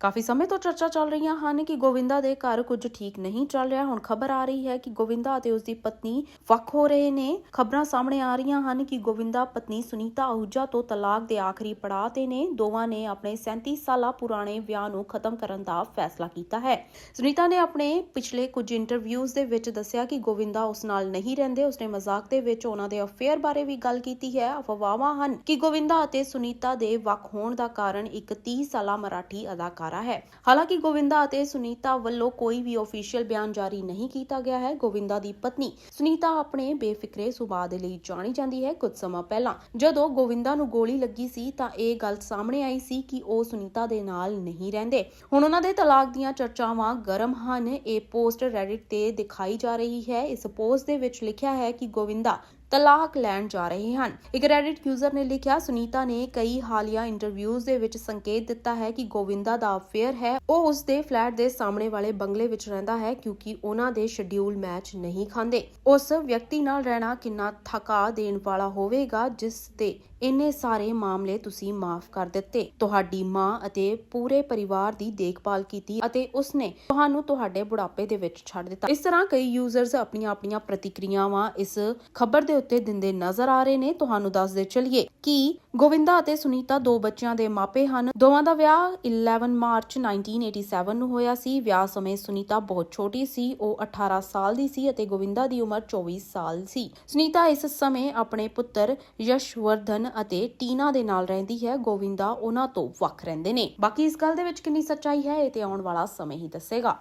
ਕਾਫੀ ਸਮੇਂ ਤੋਂ ਚਰਚਾ ਚੱਲ ਰਹੀਆਂ ਹਨ ਕਿ ਗੋਵਿੰਦਾ ਦੇ ਘਰ ਕੁਝ ਠੀਕ ਨਹੀਂ ਚੱਲ ਰਿਹਾ। ਹੁਣ ਖਬਰ ਆ ਰਹੀ ਹੈ ਕਿ ਗੋਵਿੰਦਾ ਅਤੇ ਉਸ ਦੀ ਪਤਨੀ ਵੱਖ ਹੋ ਰਹੇ ਨੇ। ਖਬਰਾਂ ਸਾਹਮਣੇ ਆ ਰਹੀਆਂ ਹਨ ਕਿ ਗੋਵਿੰਦਾ ਪਤਨੀ ਸੁਨੀਤਾ ਆਹੂਜਾ ਤੋਂ ਤਲਾਕ ਦੇ ਆਖਰੀ ਪੜਾਅ ਤੇ ਨੇ। ਦੋਵਾਂ ਨੇ ਆਪਣੇ 37 ਸਾਲਾ ਪੁਰਾਣੇ ਵਿਆਹ ਨੂੰ ਖਤਮ ਕਰਨ ਦਾ ਫੈਸਲਾ ਕੀਤਾ ਹੈ। ਸੁਨੀਤਾ ਨੇ ਆਪਣੇ ਪਿਛਲੇ ਕੁਝ ਇੰਟਰਵਿਊਜ਼ ਦੇ ਵਿੱਚ ਦੱਸਿਆ ਕਿ ਗੋਵਿੰਦਾ ਉਸ ਨਾਲ ਨਹੀਂ ਰਹਿੰਦੇ। ਉਸਨੇ ਮਜ਼ਾਕ ਦੇ ਵਿੱਚ ਉਹਨਾਂ ਦੇ ਅਫੇਅਰ ਬਾਰੇ ਵੀ ਗੱਲ ਕੀਤੀ ਹੈ। ਅਫਵਾਹਾਂ ਹਨ ਕਿ ਗੋਵਿੰਦਾ ਅਤੇ ਸੁਨੀਤਾ ਦੇ ਵੱਖ ਹੋਣ ਦਾ ਕਾਰਨ ਇੱਕ 30 ਸਾਲਾ ਮਰਾਠੀ ਅਦਾਕਾਰ ਹੈ। ਹਾਲਾਂਕਿ ਗੋਵਿੰਦਾ ਅਤੇ ਸੁਨੀਤਾ ਵੱਲੋਂ ਕੋਈ ਵੀ ਅਫੀਸ਼ੀਅਲ ਬਿਆਨ ਜਾਰੀ ਨਹੀਂ ਕੀਤਾ ਗਿਆ ਹੈ। ਗੋਵਿੰਦਾ ਦੀ ਪਤਨੀ ਸੁਨੀਤਾ ਆਪਣੇ ਬੇਫਿਕਰੇ ਸੁਭਾਅ ਦੇ ਲਈ ਜਾਣੀ ਜਾਂਦੀ ਹੈ ਕੁਝ ਸਮਾਂ ਪਹਿਲਾਂ। ਜਦੋਂ ਗੋਵਿੰਦਾ ਨੂੰ ਗੋਲੀ ਲੱਗੀ ਸੀ ਤਾਂ ਇਹ ਗੱਲ ਸਾਹਮਣੇ ਆਈ ਸੀ ਕਿ ਉਹ ਸੁਨੀਤਾ ਦੇ ਨਾਲ ਨਹੀਂ ਰਹਿੰਦੇ। ਹੁਣ ਉਹਨਾਂ ਦੇ ਤਲਾਕ ਦੀਆਂ ਚਰਚਾਵਾਂ ਗਰਮ ਹਨ। ਇਹ ਪੋਸਟ ਰੈਡਿਟ ਤੇ ਦਿਖਾਈ ਜਾ ਰਹੀ ਹੈ। ਇਸ ਪੋਸਟ ਦੇ ਵਿੱਚ ਲਿਖਿਆ ਹੈ ਕਿ ਗੋਵਿੰਦਾ ਤਲਾਕ ਲੈਣ ਜਾ ਰਹੇ ਹਨ। ਇੱਕ ਰੈਡਿਟ ਯੂਜ਼ਰ ਨੇ ਲਿਖਿਆ, ਸੁਨੀਤਾ ਨੇ ਕਈ ਹਾਲੀਆ ਇੰਟਰਵਿਊਜ਼ ਦੇ ਵਿੱਚ ਸੰਕੇਤ ਦਿੱਤਾ ਹੈ ਕਿ ਗੋਵਿੰਦਾ ਦਾ ਅਫੇਅਰ ਹੈ। ਉਹ ਉਸ ਦੇ ਫਲੈਟ ਦੇ ਸਾਹਮਣੇ ਵਾਲੇ ਬੰਗਲੇ ਵਿੱਚ ਰਹਿੰਦਾ ਹੈ ਕਿਉਂਕਿ ਉਹਨਾਂ ਦੇ ਸ਼ਡਿਊਲ ਮੈਚ ਨਹੀਂ ਖਾਂਦੇ। ਉਸ ਵਿਅਕਤੀ ਨਾਲ ਰਹਿਣਾ ਕਿੰਨਾ ਥਕਾ ਦੇਣ ਵਾਲਾ ਹੋਵੇਗਾ, ਜਿਸ ਤੇ ਇੰਨੇ ਸਾਰੇ ਮਾਮਲੇ ਤੁਸੀਂ ਮਾਫ ਕਰ ਦਿੱਤੇ। ਤੁਹਾਡੀ ਮਾਂ ਅਤੇ ਪੂਰੇ ਪਰਿਵਾਰ ਦੀ ਦੇਖਭਾਲ ਕੀਤੀ ਅਤੇ ਉਸਨੇ ਤੁਹਾਨੂੰ ਤੁਹਾਡੇ ਬੁਢਾਪੇ ਦੇ ਵਿੱਚ ਛੱਡ ਦਿੱਤਾ। ਇਸ ਤਰ੍ਹਾਂ ਕਈ ਯੂਜ਼ਰਸ ਆਪਣੀਆਂ ਆਪਣੀਆਂ ਪ੍ਰਤੀਕਿਰਿਆਵਾਂ ਇਸ ਖਬਰ ਦੇ ਉੱਤੇ ਦਿੰਦੇ ਨਜ਼ਰ ਆ ਰਹੇ ਨੇ। ਤੁਹਾਨੂੰ ਦੱਸਦੇ ਚਲਿਏ ਕਿ ਗੋਵਿੰਦਾ ਅਤੇ ਸੁਨੀਤਾ ਦੋ ਬੱਚਿਆਂ ਦੇ ਮਾਪੇ ਹਨ। ਦੋਵਾਂ ਦਾ ਵਿਆਹ 11 ਮਾਰਚ 1987 ਨੂੰ ਹੋਇਆ ਸੀ। ਵਿਆਹ ਸਮੇਂ ਸੁਨੀਤਾ ਬਹੁਤ ਛੋਟੀ ਸੀ, ਉਹ 18 ਸਾਲ ਦੀ ਸੀ ਅਤੇ ਗੋਵਿੰਦਾ ਦੀ ਉਮਰ 24 ਸਾਲ ਸੀ। ਸੁਨੀਤਾ ਇਸ ਸਮੇਂ ਆਪਣੇ ਪੁੱਤਰ ਯਸ਼ਵਰਧਨ ਅਤੇ ਟੀਨਾ ਦੇ ਨਾਲ ਰਹਿੰਦੀ ਹੈ। ਗੋਵਿੰਦਾ ਉਹਨਾਂ ਤੋਂ ਵੱਖ ਰਹਿੰਦੇ ਨੇ। ਬਾਕੀ ਇਸ ਗੱਲ ਦੇ ਵਿੱਚ ਕਿੰਨੀ ਸੱਚਾਈ ਹੈ, ਇਹ ਤੇ ਆਉਣ ਵਾਲਾ ਸਮੇਂ ਹੀ ਦੱਸੇਗਾ।